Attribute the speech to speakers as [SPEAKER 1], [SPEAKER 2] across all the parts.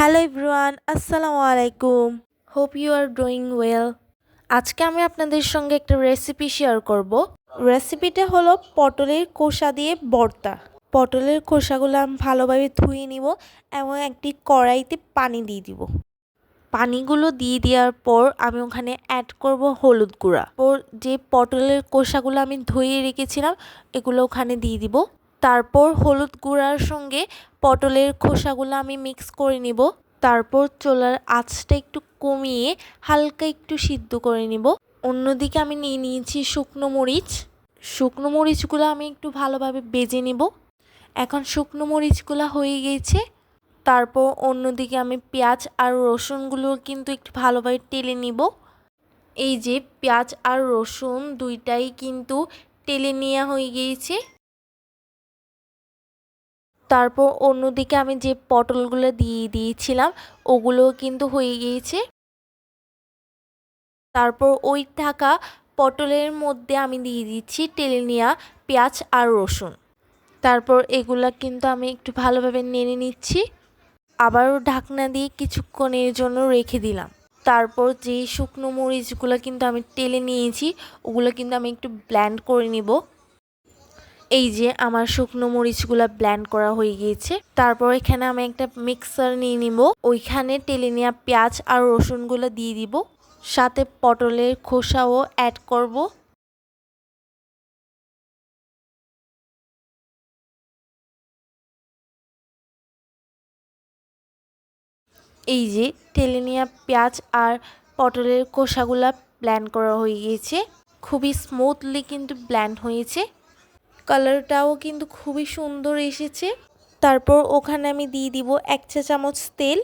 [SPEAKER 1] Hello everyone, আসসালামু আলাইকুম। Hope you are doing well আজকে আমি আপনাদের সঙ্গে একটা রেসিপি শেয়ার করব। রেসিপিটা হলো পটলের খোসা দিয়ে ভর্তা পটলের খোসাগুলো আমি ভালোভাবে ধুয়ে নিব এবং একটি কড়াইতে পানি দিয়ে দিব। পানিগুলো দিয়ে দেওয়ার পর আমি ওখানে অ্যাড করব হলুদ গুঁড়া। পর যে পটলের কোষাগুলো আমি ধুয়ে রেখেছিলাম, এগুলো ওখানে দিয়ে দিব। তারপর হলুদ গুঁড়ার সঙ্গে পটলের খোসাগুলো আমি মিক্স করে নিব। তারপর চোলার আঁচটা একটু কমিয়ে হালকা একটু সিদ্ধ করে নিব। অন্যদিকে আমি নিয়ে নিয়েছি শুকনো মরিচ। শুকনো মরিচগুলো আমি একটু ভালোভাবে বেজে নিব। এখন শুকনো মরিচগুলো হয়ে গিয়েছে তারপর অন্যদিকে আমি পেঁয়াজ আর রসুনগুলো কিন্তু একটু ভালোভাবে টেলে নিব। এই যে পেঁয়াজ আর রসুন দুইটাই কিন্তু টেলে নেওয়া হয়ে গিয়েছে। তারপর অন্যদিকে আমি যে পটলগুলো দিয়ে দিয়েছিলাম ওগুলো কিন্তু হয়ে গিয়েছে। তারপর ওই থাকা পটলের মধ্যে আমি দিয়ে দিচ্ছি টেলে নেওয়া পেঁয়াজ আর রসুন। তারপর এগুলা কিন্তু আমি একটু ভালোভাবে নেড়ে নিচ্ছি। আবারও ঢাকনা দিয়ে কিছুক্ষণের জন্য রেখে দিলাম। তারপর যে শুকনো মরিচগুলো কিন্তু আমি টেলে নিয়েছি, ওগুলো কিন্তু আমি একটু ব্ল্যান্ড করে নিব। এই যে আমার শুকনো মরিচগুলো ব্ল্যান্ড করা হয়ে গিয়েছে। তারপর এখানে আমি একটা মিক্সার নিয়ে নিব। ওইখানে টেলে নেওয়া পেঁয়াজ আর রসুনগুলো দিয়ে দিব। সাথে পটলের খোসাও অ্যাড করব। এই যে টেলে নেওয়া পেঁয়াজ আর পটলের খোসাগুলা ব্ল্যান্ড করা হয়ে গিয়েছে। খুবই স্মুথলি কিন্তু ব্ল্যান্ড হয়েছে। কালারটাও কিন্তু খুবই সুন্দর এসেছে। তারপর ওখানে আমি দিয়ে দিব এক চা চামচ তেল।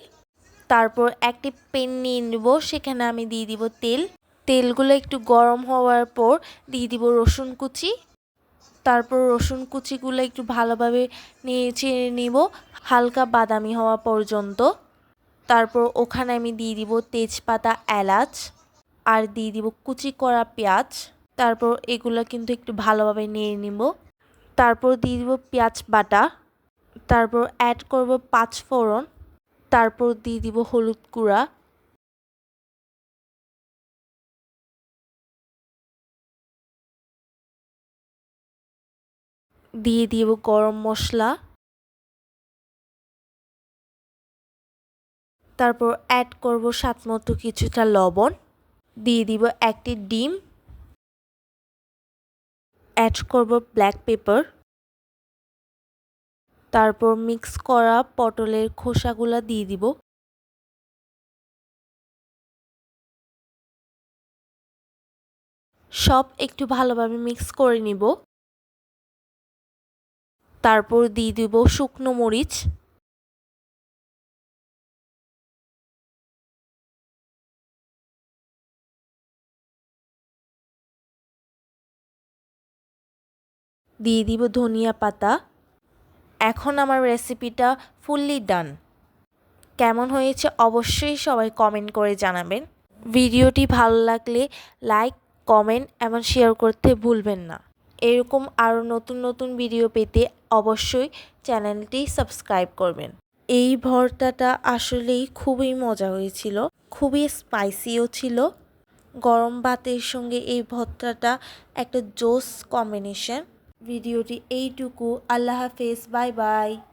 [SPEAKER 1] তারপর একটি পেন নিয়ে নেব, সেখানে আমি দিয়ে দিব তেল। তেলগুলো একটু গরম হওয়ার পর দিয়ে দিব রসুন কুচি। তারপর রসুন কুচিগুলো একটু ভালোভাবে নিয়ে চেড়ে নিব, হালকা বাদামি হওয়া পর্যন্ত। তারপর ওখানে আমি দিয়ে দিব তেজপাতা এলাচ আর দিয়ে দিব কুচি করা পেঁয়াজ। তারপর এগুলো কিন্তু একটু ভালোভাবে নিয়ে নিব। তারপর দিয়ে দিব পেঁয়াজ বাটা, তারপর অ্যাড করব পাঁচ ফোড়ন, তারপর দিয়ে দিব হলুদ গুঁড়া। দিয়ে দিব গরম মশলা। তারপর অ্যাড করব সাত মতো কিছুটা লবণ। দিয়ে দিব একটি ডিম। অ্যাড করব ব্ল্যাক পেপার তারপর মিক্স করা পটলের খোসাগুলো দিয়ে দিব। সব একটু ভালোভাবে মিক্স করে নিব। তারপর দিয়ে দিব শুকনো মরিচ। দিয়ে দিব ধনিয়া পাতা। এখন আমার রেসিপিটা ফুললি ডান কেমন হয়েছে অবশ্যই সবাই কমেন্ট করে জানাবেন। ভিডিওটি ভালো লাগলে লাইক কমেন্ট এবং শেয়ার করতে ভুলবেন না। এরকম আরও নতুন নতুন ভিডিও পেতে অবশ্যই চ্যানেলটি সাবস্ক্রাইব করবেন। এই ভর্তাটা আসলেই খুবই মজা হয়েছিল, খুবই স্পাইসিও ছিল। গরম ভাতের সঙ্গে এই ভর্তাটা একটা জোস কম্বিনেশন ভিডিওটি এইটুকু। আল্লাহ হাফেজ বাই বাই।